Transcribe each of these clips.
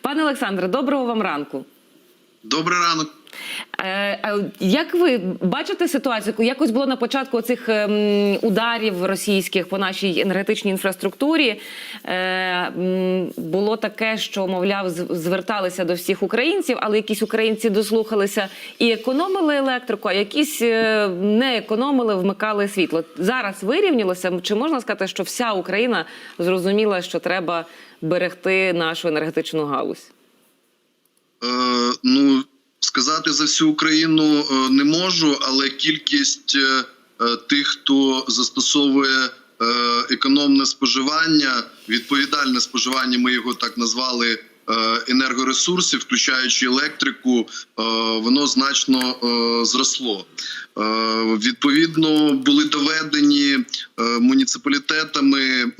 Пане Олександре, доброго вам ранку. Добрий ранок. Е, Як ви бачите ситуацію? Якось було на початку цих ем, ударів російських по нашій енергетичній інфраструктурі. Е, Було таке, що, мовляв, зверталися до всіх українців, але якісь українці дослухалися і економили електрику, а якісь е, не економили, вмикали світло. Зараз вирівнялося. Чи можна сказати, що вся Україна зрозуміла, що треба берегти нашу енергетичну галузь? Е, ну, сказати за всю Україну е, не можу, але кількість е, е, тих, хто застосовує економне споживання, відповідальне споживання, ми його так назвали. Енергоресурсів, включаючи електрику, воно значно зросло. Відповідно, були доведені муніципалітетами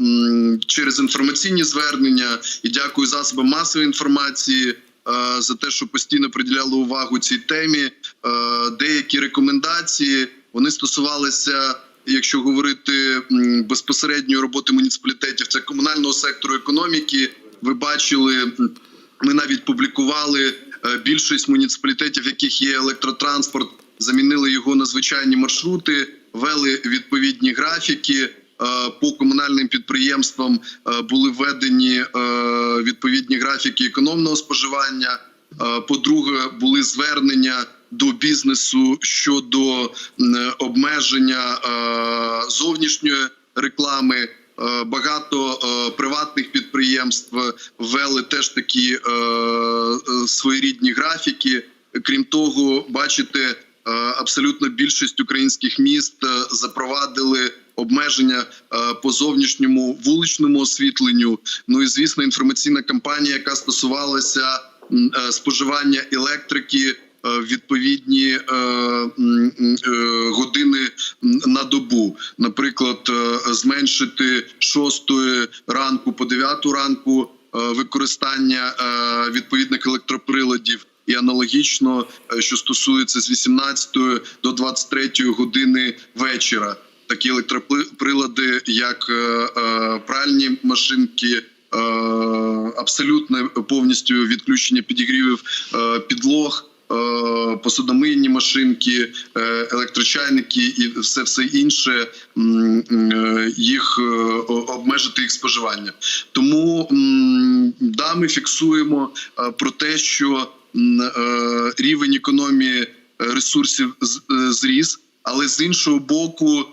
через інформаційні звернення і дякую засобам масової інформації за те, що постійно приділяли увагу цій темі. Е, Деякі рекомендації вони стосувалися. Якщо говорити м, безпосередньої роботи муніципалітетів, це комунального сектору економіки. Ви бачили, ми навіть публікували е, більшість муніципалітетів, в яких є електротранспорт, замінили його на звичайні маршрути, вели відповідні графіки. Е, По комунальним підприємствам е, були введені е, відповідні графіки економного споживання. По-друге, були звернення до бізнесу щодо обмеження зовнішньої реклами. Багато приватних підприємств ввели теж такі своєрідні графіки. Крім того, бачите, абсолютно більшість українських міст запровадили обмеження е, по зовнішньому вуличному освітленню. Ну і звісно, інформаційна кампанія, яка стосувалася е, споживання електрики. е, Відповідні години на добу, наприклад, зменшити 6 ранку по 9 ранку використання відповідних електроприладів, і аналогічно, що стосується з 18 до 23 години вечора. Такі електроприлади, як е, е, пральні машинки, е, абсолютно повністю відключення підігрівів підлог. Посудомийні машинки, електрочайники і все все інше їх обмежити їх споживання. Тому да, ми фіксуємо про те, що рівень економії ресурсів зріс, але з іншого боку,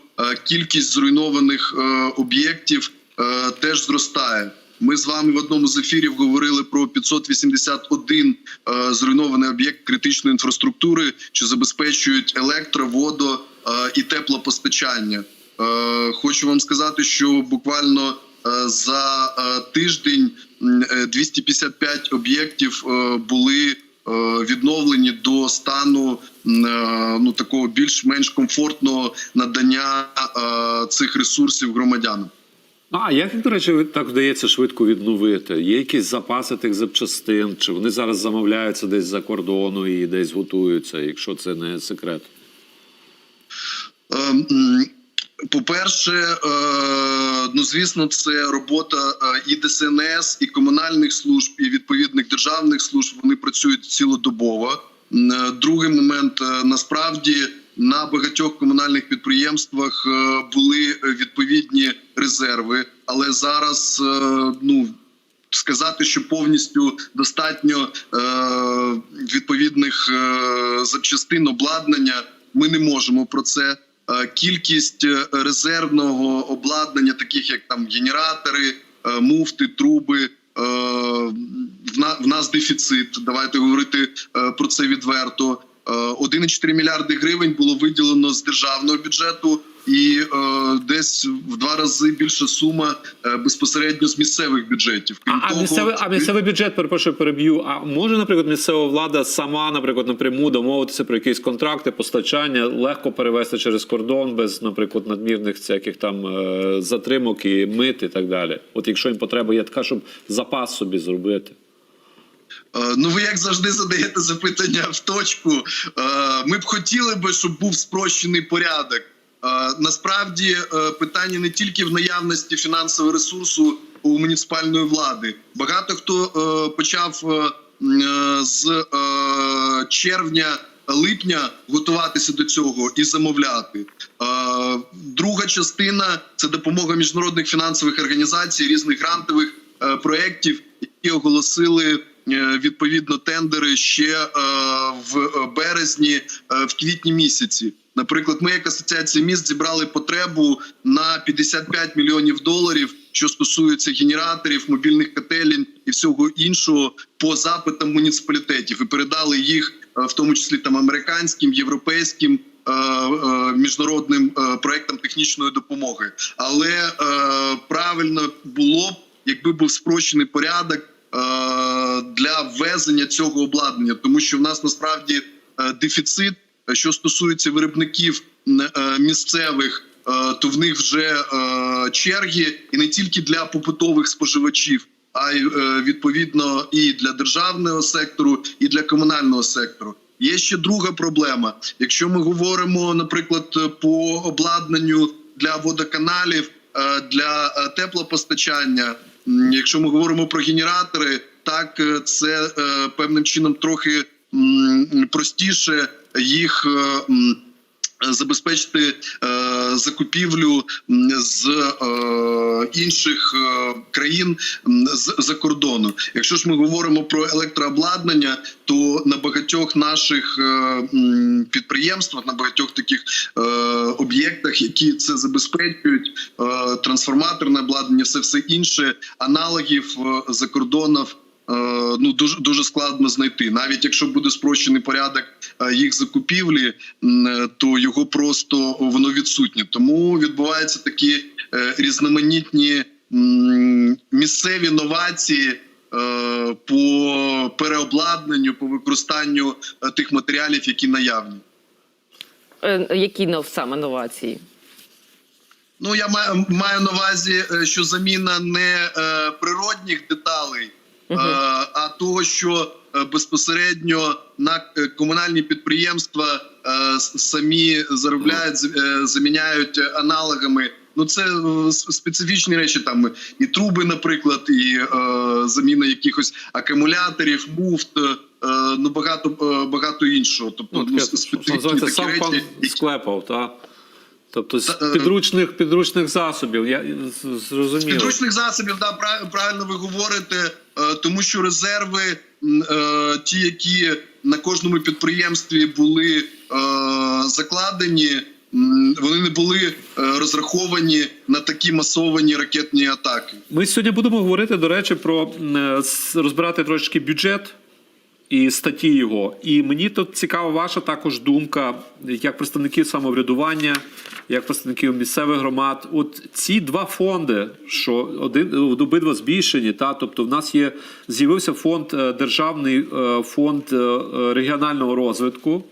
кількість зруйнованих е, об'єктів е, теж зростає. Ми з вами в одному з ефірів говорили про 581 е, зруйнований об'єкт критичної інфраструктури, що забезпечують електро, водо е, і теплопостачання. Е, Хочу вам сказати, що буквально е, за е, тиждень м, е, 255 об'єктів е, були е, відновлені до стану е, ну такого більш-менш комфортного надання е, цих ресурсів громадянам. А як, до речі, так вдається швидко відновити? Є якісь запаси тих запчастин? Чи вони зараз замовляються десь за кордону і десь готуються, якщо це не секрет? По-перше, е, ну звісно, це робота е, і ДСНС, і комунальних служб, і відповідних державних служб. Вони працюють цілодобово. Е, Другий момент насправді на багатьох комунальних підприємствах були відповідні резерви, але зараз ну сказати, що повністю достатньо відповідних запчастин обладнання. Ми не можемо про це. Е, Кількість е, резервного обладнання, таких як там генератори, е, муфти, труби. В на- нас дефіцит. Давайте говорити про це відверто. Е, 1,4 мільярди гривень було виділено з державного бюджету, і е, десь в два рази більша сума е, безпосередньо з місцевих бюджетів. А, а, місцевий, а місцевий бюджет, перепрошую, переб'ю. А може, наприклад, місцева влада сама, наприклад, напряму домовитися про якісь контракти, постачання, легко перевести через кордон без, наприклад, надмірних всяких там е, затримок і мит і так далі. От якщо їм потреба є така, щоб запас собі зробити. Е, Ну, ви як завжди задаєте запитання в точку. Е, Ми б хотіли би, щоб був спрощений порядок. Насправді е, питання не тільки в наявності фінансового ресурсу у муніципальної влади. Багато хто е, почав е, з е, червня. Липня готуватися до цього і замовляти. Друга частина це допомога міжнародних фінансових організацій, різних грантових проєктів, які оголосили відповідно тендери ще в березні, в квітні місяці. Наприклад, ми як асоціація міст зібрали потребу на 55 мільйонів доларів, що стосується генераторів, мобільних котелень і всього іншого по запитам муніципалітетів, і передали їх е, в тому числі там американським, європейським. е, е, Міжнародним проектам технічної допомоги, але е, правильно було б, якби був спрощений порядок е, для ввезення цього обладнання, тому що в нас насправді дефіцит. Е, Що стосується виробників е, місцевих, е, то в них вже черги, і не тільки для побутових споживачів, а й відповідно і для державного сектору, і для комунального сектору. Є ще друга проблема. Якщо ми говоримо, наприклад, по обладнанню для водоканалів, для теплопостачання, якщо ми говоримо про генератори, так це певним чином трохи простіше їх. е, Забезпечити е, закупівлю з е, інших країн з за кордону. Якщо ж ми говоримо про електрообладнання, то на багатьох наших підприємствах, на багатьох таких об'єктах, які це забезпечують, трансформаторне обладнання, все все інше, аналогів за кордонів ну дуже дуже складно знайти. Навіть якщо буде спрощений порядок е, їх закупівлі, е, то його просто воно відсутнє. Тому відбуваються такі е, різноманітні місцеві новації. е, По переобладнанню, по використанню е, тих матеріалів, які наявні. Е, Які саме новації? Ну я маю, маю на увазі, е, що заміна не е, природних деталей, е, а того, що е, безпосередньо на е, комунальні підприємства е, самі заробляють, заміняють аналогами. Ну це специфічні речі. Там і труби, наприклад, і е, заміна якихось акумуляторів, муфт. Ну багато багато іншого. Тобто Ну, ну, специфічні такі сам речі, які склепав, та? Тобто з Та, підручних, підручних засобів. Я з- зрозумів. Підручних засобів, да, правильно ви говорите, тому що резерви, е, ті, які на кожному підприємстві були е, закладені, вони не були е, розраховані на такі масовані ракетні атаки. Ми сьогодні будемо говорити, до речі, про е, розбирати трошки бюджет і статті його. І мені тут цікава ваша також думка, як представників самоврядування, як представників місцевих громад. От ці два фонди, що один обидва збільшені, та тобто в нас є з'явився фонд е, державний е, фонд е, регіонального розвитку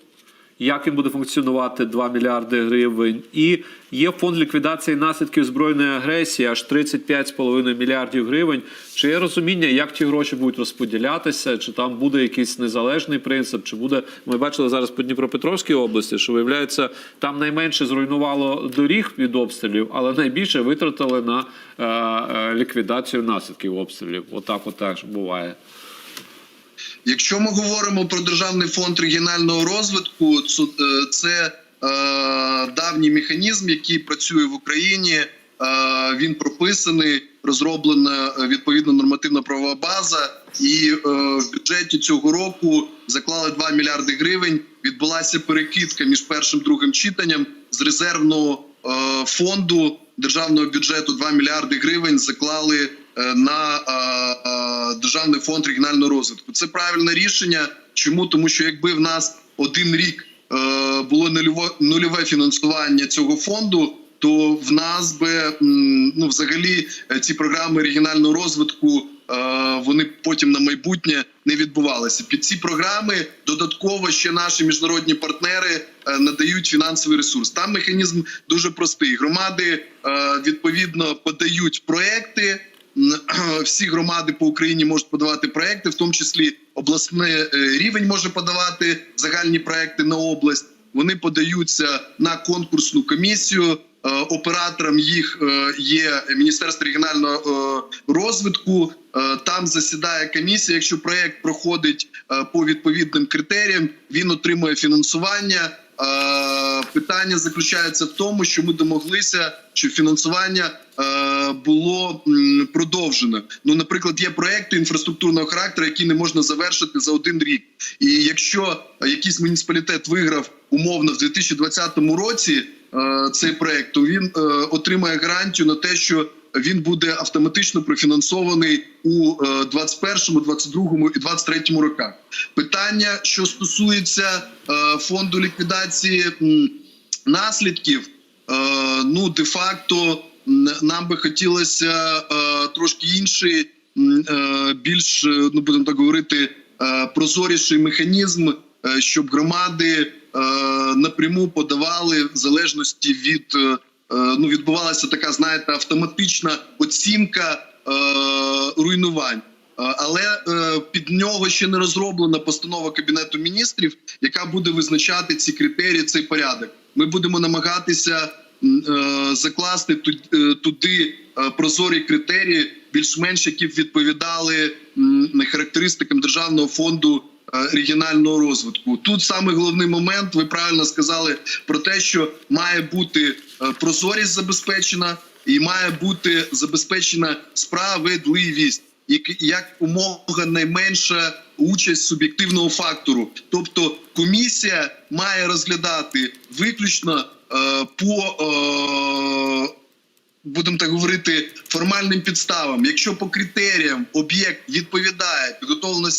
як він буде функціонувати 2 мільярди гривень. І є фонд ліквідації наслідків збройної агресії, аж 35,5 мільярдів гривень. Чи є розуміння, як ті гроші будуть розподілятися, чи там буде якийсь незалежний принцип, чи буде. Ми бачили зараз по Дніпропетровській області, що виявляється, там найменше зруйнувало доріг від обстрілів, але найбільше витратили на е, е, ліквідацію наслідків обстрілів. Отак, отак буває. Якщо ми говоримо про державний фонд регіонального розвитку, е, це е, давній механізм, який працює в Україні. Е, він прописаний, розроблена відповідна нормативна правова база, і в бюджеті цього року заклали 2 мільярди гривень. Відбулася перекидка між першим і другим читанням з резервного фонду державного бюджету 2 мільярди гривень заклали на е, е, державний фонд регіонального розвитку. Це правильне рішення. Чому тому, що якби в нас один рік е, було нульове, фінансування цього фонду, то в нас би ну взагалі е, ці програми регіонального розвитку е, вони потім на майбутнє не відбувалися. Під ці програми додатково ще наші міжнародні партнери е, надають фінансовий ресурс. Там механізм дуже простий. Громади е, відповідно подають проекти. Всі громади по Україні можуть подавати проекти, в тому числі обласний е, рівень може подавати загальні проекти на область. Вони подаються на конкурсну комісію. Е, Оператором їх е, є Міністерство регіонального розвитку. Там засідає комісія. Якщо проект проходить по відповідним критеріям, він отримує фінансування. Питання заключається в тому, що ми домоглися, що фінансування було продовжено. Ну, наприклад, є проекти інфраструктурного характеру, які не можна завершити за один рік. І якщо е, якийсь муніципалітет виграв умовно в 2020 році е, цей проект, то він е, отримає гарантію на те, що він буде автоматично профінансований у е, 21, 22 і 23 роках. Питання, що стосується фонду ліквідації наслідків, ну де-факто м, нам би хотілося е, трошки інший, е, більш е, ну будемо так говорити, прозоріший механізм, щоб громади напряму подавали в залежності від ну відбувалася така, знаєте, автоматична оцінка руйнувань. Але під нього ще не розроблена постанова кабінету міністрів, яка буде визначати ці критерії, цей порядок. Ми будемо намагатися закласти е, туди е, прозорі критерії, більш-менш які б відповідали характеристикам державного фонду е, регіонального розвитку. Тут саме головний момент. Ви правильно сказали про те, що має бути е, прозорість забезпечена і має бути забезпечена справедливість. як- умога найменша участь суб'єктивного фактору, тобто комісія має розглядати виключно е, по е, будемо так говорити, формальним підставам. Якщо по критеріям об'єкт відповідає, підготовлена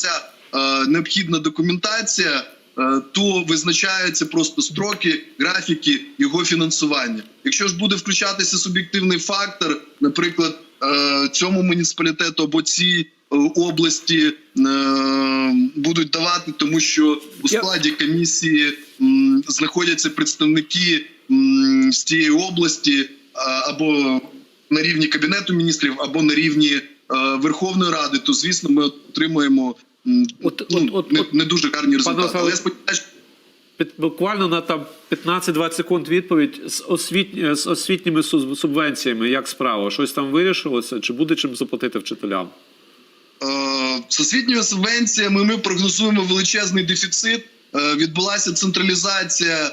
е, необхідна документація, е, то визначаються просто строки, графіки його фінансування. Якщо ж буде включатися суб'єктивний фактор, наприклад, е, цьому муніципалітету або цій е, області е, будуть давати, тому що у складі комісії знаходяться представники з тієї області або на рівні кабінету міністрів, або на рівні е, Верховної Ради, то звісно, ми отримуємо От- ну, от- от- не, не дуже гарні результати. Але я сподіваюся, Буквально на там 15-20 секунд відповідь з, освіт... з освітніми субвенціями. Як справа? Щось там вирішилося? Чи буде чим заплатити вчителям? Е, з освітніми субвенціями ми прогнозуємо величезний дефіцит. Е, Відбулася централізація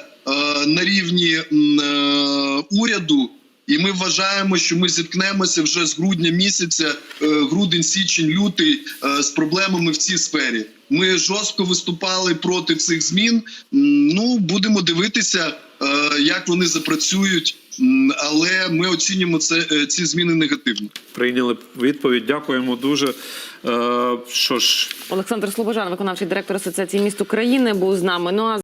на рівні е, уряду, і ми вважаємо, що ми зіткнемося вже з грудня місяця, е, грудень, січень, лютий е, з проблемами в цій сфері. Ми жорстко виступали проти цих змін. Ну будемо дивитися, е, як вони запрацюють, але ми оцінюємо це е, ці зміни негативно. Прийняли відповідь. Дякуємо дуже. Е, що ж, Олександр Слобожан, виконавчий директор Асоціації міст України, був з нами. Ну а